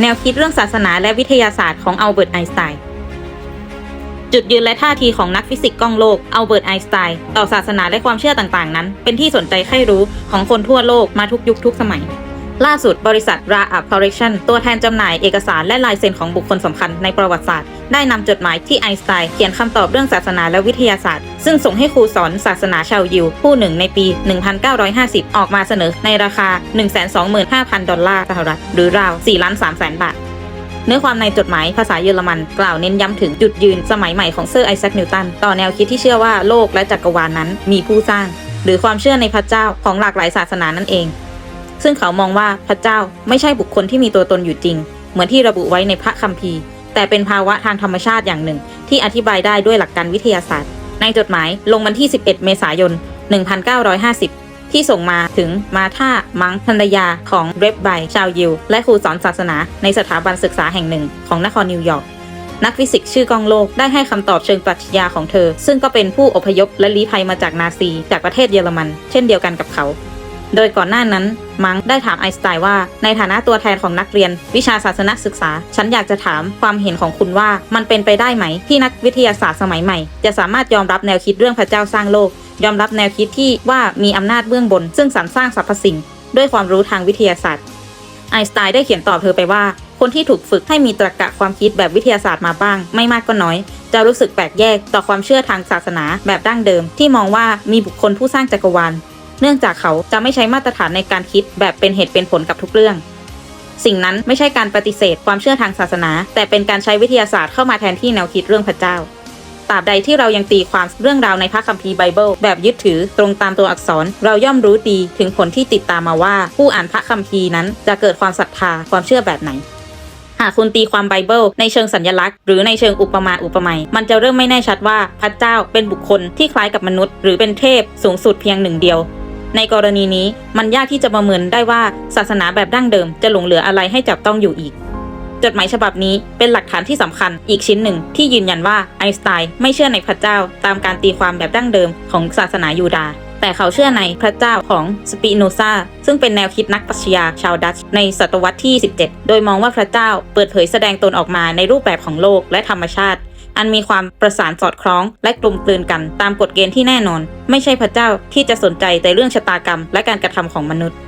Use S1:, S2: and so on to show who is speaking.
S1: แนวคิดเรื่องศาสนาและวิทยาศาสตร์ของอัลเบิร์ตไอน์สไตน์จุดยืนและท่าทีของนักฟิสิกส์กล้องโลกอัลเบิร์ตไอน์สไตน์ต่อศาสนาและความเชื่อต่างๆ นั้น เป็นที่สนใจใคร่รู้ของคนทั่วโลกมาทุกยุคทุกสมัย ล่าสุดบริษัท Ra Up Correction ตัวแทนจำหน่ายเอกสารและลายเซ็นของบุคคลสำคัญในประวัติศาสตร์ ได้นำจดหมายที่ไอน์สไตน์เขียนคำตอบเรื่องศาสนาและวิทยาศาสตร์ ซึ่งส่งให้ครูสอนศาสนาชาวยิว ผู้หนึ่งในปี 1950 ออกมาเสนอในราคา 125,000 ดอลลาร์สหรัฐ หรือราว4ล้าน3แสนบาทเนื้อความในจดหมายภาษาเยอรมัน กล่าวเน้นย้ำถึงจุดยืนสมัยใหม่ของเซอร์ไอแซคนิวตันต่อแนวคิดที่เชื่อว่าโลกและจักรวาลนั้นมีผู้สร้าง หรือความเชื่อในพระเจ้าของหลากหลายศาสนานั่นเอง ซึ่งเขามองว่าพระเจ้าไม่ใช่บุคคลที่มีตัวตนอยู่จริง เหมือนที่ระบุไว้ในพระคัมภีร์ แต่เป็นภาวะทางธรรมชาติอย่างหนึ่ง ที่อธิบายได้ด้วยหลักการวิทยาศาสตร์ ในจดหมายลงวันที่ 11 เมษายน 1950 ที่ส่งมาถึงมาธามังภรรยาของเรบไบชาวยิว และครูสอนศาสนาในสถาบันศึกษาแห่งหนึ่งของนครนิวยอร์กนักฟิสิกส์ชื่อกองโลกได้ให้คำตอบเชิงปรัชญาของเธอ ซึ่งก็เป็นผู้อพยพและลี้ภัยมาจากนาซี จากประเทศเยอรมัน เช่นเดียวกันกับเขา โดยก่อนหน้านั้นมังได้ถามไอน์สไตน์ว่า ในฐานะตัวแทนของนักเรียน วิชาศาสนศึกษา ฉันอยากจะถามความเห็นของคุณว่ามันเป็นไปได้ไหม ที่นักวิทยาศาสตร์สมัยใหม่ จะสามารถยอมรับแนวคิดเรื่องพระเจ้าสร้างโลก ยอมรับแนวคิดที่ว่ามีอำนาจเบื้องบน ซึ่งสรรสร้างสรรพสิ่ง ด้วยความรู้ทางวิทยาศาสตร์ไอน์สไตน์ได้เขียนตอบเธอไปว่า คนที่ถูกฝึกให้มีตรรกะความคิดแบบวิทยาศาสตร์มาบ้าง ไม่มากก็น้อย จะรู้สึกแปลกแยกต่อความเชื่อทางศาสนาแบบดั้งเดิม ที่มองว่ามีบุคคลผู้สร้างจักรวาล เนื่องจากเขาจะไม่ใช้มาตรฐานในการคิดแบบเป็นเหตุเป็นผลกับทุกเรื่อง สิ่งนั้นไม่ใช่การปฏิเสธความเชื่อทางศาสนา แต่เป็นการใช้วิทยาศาสตร์เข้ามาแทนที่แนวคิดเรื่องพระเจ้าตราบใดที่เรายังตีความเรื่องราวในพระคัมภีร์ไบเบิลแบบยึดถือตรงตามตัวอักษร เราย่อมรู้ดีถึงผลที่ติดตามมาว่า ผู้อ่านพระคัมภีร์นั้นจะเกิดความศรัทธาความเชื่อแบบไหน หากคุณตีความไบเบิลในเชิงสัญญลักษณ์ หรือในเชิงอุปมาอุปไมยมันจะเริ่มไม่แน่ชัดว่าพระเจ้าเป็นบุคคลที่คล้ายกับมนุษย์ หรือเป็นเทพสูงสุดเพียงหนึ่งเดียว ในกรณีนี้มันยากที่จะประเมินได้ว่าศาสนาแบบดั้งเดิมจะหลงเหลืออะไรให้จับต้องอยู่อีก จดหมายฉบับนี้เป็นหลักฐานที่สำคัญอีกชิ้นหนึ่งที่ยืนยันว่าไอน์สไตน์ไม่เชื่อในพระเจ้าตามการตีความแบบดั้งเดิมของศาสนายูดาห์แต่เขาเชื่อในพระเจ้าของสปิโนซาซึ่งเป็นแนวคิดนักปรัชญาชาวดัตช์ในศตวรรษที่ 17 โดยมองว่าพระเจ้าเปิดเผยแสดงตนออกมาในรูปแบบของโลกและธรรมชาติ อันมีความประสานสอดคล้อง และกลมกลืนกันตามกฎเกณฑ์ที่แน่นอน ไม่ใช่พระเจ้าที่จะสนใจแต่เรื่องชะตากรรม และการกระทำของมนุษย์